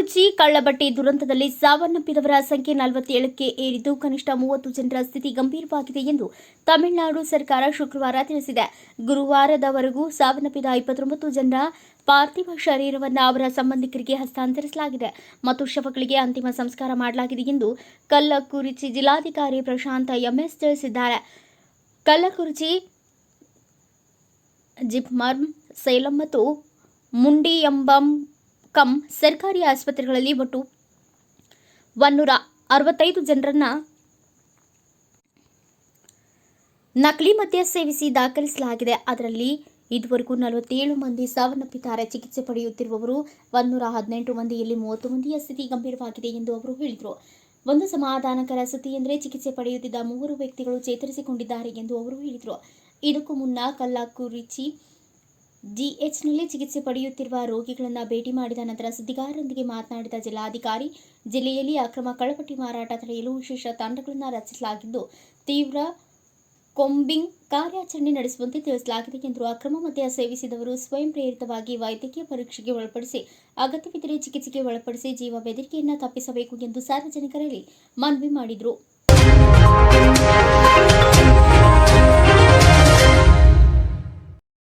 ಕಲ್ಲಕುರ್ಚಿ ಕಳ್ಳಬಟ್ಟಿ ದುರಂತದಲ್ಲಿ ಸಾವನ್ನಪ್ಪಿದವರ ಸಂಖ್ಯೆ ನಲವತ್ತೇಳಕ್ಕೆ ಏರಿದ್ದು ಕನಿಷ್ಠ ಮೂವತ್ತು ಜನರ ಸ್ಥಿತಿ ಗಂಭೀರವಾಗಿದೆ ಎಂದು ತಮಿಳುನಾಡು ಸರ್ಕಾರ ಶುಕ್ರವಾರ ತಿಳಿಸಿದೆ. ಗುರುವಾರದವರೆಗೂ ಸಾವನ್ನಪ್ಪಿದ ಇಪ್ಪತ್ತೊಂಬತ್ತು ಜನರ ಪಾರ್ಥಿವ ಶರೀರವನ್ನು ಅವರ ಸಂಬಂಧಿಕರಿಗೆ ಹಸ್ತಾಂತರಿಸಲಾಗಿದೆ ಮತ್ತು ಶವಗಳಿಗೆ ಅಂತಿಮ ಸಂಸ್ಕಾರ ಮಾಡಲಾಗಿದೆ ಎಂದು ಕಲ್ಲಕುರಿಚಿ ಜಿಲ್ಲಾಧಿಕಾರಿ ಪ್ರಶಾಂತ ಎಂಎಸ್ ತಿಳಿಸಿದ್ದಾರೆ. ಕಲ್ಲಕುರಿಚಿ, ಜಿಪ್ಮರ್ಮ್, ಸೇಲಂ ಮತ್ತು ಮುಂಡಿಯಂಬಂ ಕಂ ಸರ್ಕಾರಿ ಆಸ್ಪತ್ರೆಗಳಲ್ಲಿ ಒಟ್ಟು ಒನ್ನೂರ ಅರವತ್ತೈದು ಜನರನ್ನ ನಕಲಿ ಮದ್ಯ ಸೇವಿಸಿ ದಾಖಲಿಸಲಾಗಿದೆ. ಅದರಲ್ಲಿ ಇದುವರೆಗೂ ನಲವತ್ತೇಳು ಮಂದಿ ಸಾವನ್ನಪ್ಪಿದ್ದಾರೆ. ಚಿಕಿತ್ಸೆ ಪಡೆಯುತ್ತಿರುವವರು ಒಂದೂರ ಹದಿನೆಂಟು ಮಂದಿಯಲ್ಲಿ ಮೂವತ್ತು ಮಂದಿಯ ಸ್ಥಿತಿ ಗಂಭೀರವಾಗಿದೆ ಎಂದು ಅವರು ಹೇಳಿದರು. ಒಂದು ಸಮಾಧಾನಕರ ಸುದ್ದಿ ಎಂದರೆ ಚಿಕಿತ್ಸೆ ಪಡೆಯುತ್ತಿದ್ದ ಮೂವರು ವ್ಯಕ್ತಿಗಳು ಚೇತರಿಸಿಕೊಂಡಿದ್ದಾರೆ ಎಂದು ಅವರು ಹೇಳಿದರು. ಇದಕ್ಕೂ ಮುನ್ನ ಕಲ್ಲಾಕುರಿಚಿ ಡಿಎಚ್ನಲ್ಲಿ ಚಿಕಿತ್ಸೆ ಪಡೆಯುತ್ತಿರುವ ರೋಗಿಗಳನ್ನು ಭೇಟಿ ಮಾಡಿದ ನಂತರ ಸುದ್ದಿಗಾರರೊಂದಿಗೆ ಮಾತನಾಡಿದ ಜಿಲ್ಲಾಧಿಕಾರಿ, ಜಿಲ್ಲೆಯಲ್ಲಿ ಅಕ್ರಮ ಕಳಪಟ್ಟಿ ಮಾರಾಟ ತಡೆಯಲು ವಿಶೇಷ ತಂಡಗಳನ್ನು ರಚಿಸಲಾಗಿದ್ದು, ತೀವ್ರ ಕೊಂಬಿಂಗ್ ಕಾರ್ಯಾಚರಣೆ ನಡೆಸುವಂತೆ ತಿಳಿಸಲಾಗಿದೆ ಎಂದು ಅಕ್ರಮ ಮದ್ಯ ಸೇವಿಸಿದವರು ಸ್ವಯಂ ಪ್ರೇರಿತವಾಗಿ ವೈದ್ಯಕೀಯ ಪರೀಕ್ಷೆಗೆ ಒಳಪಡಿಸಿ, ಅಗತ್ಯವಿದ್ದರೆ ಚಿಕಿತ್ಸೆಗೆ ಒಳಪಡಿಸಿ ಜೀವ ಬೆದರಿಕೆಯನ್ನು ತಪ್ಪಿಸಬೇಕು ಎಂದು ಸಾರ್ವಜನಿಕರಲ್ಲಿ ಮನವಿ ಮಾಡಿದರು.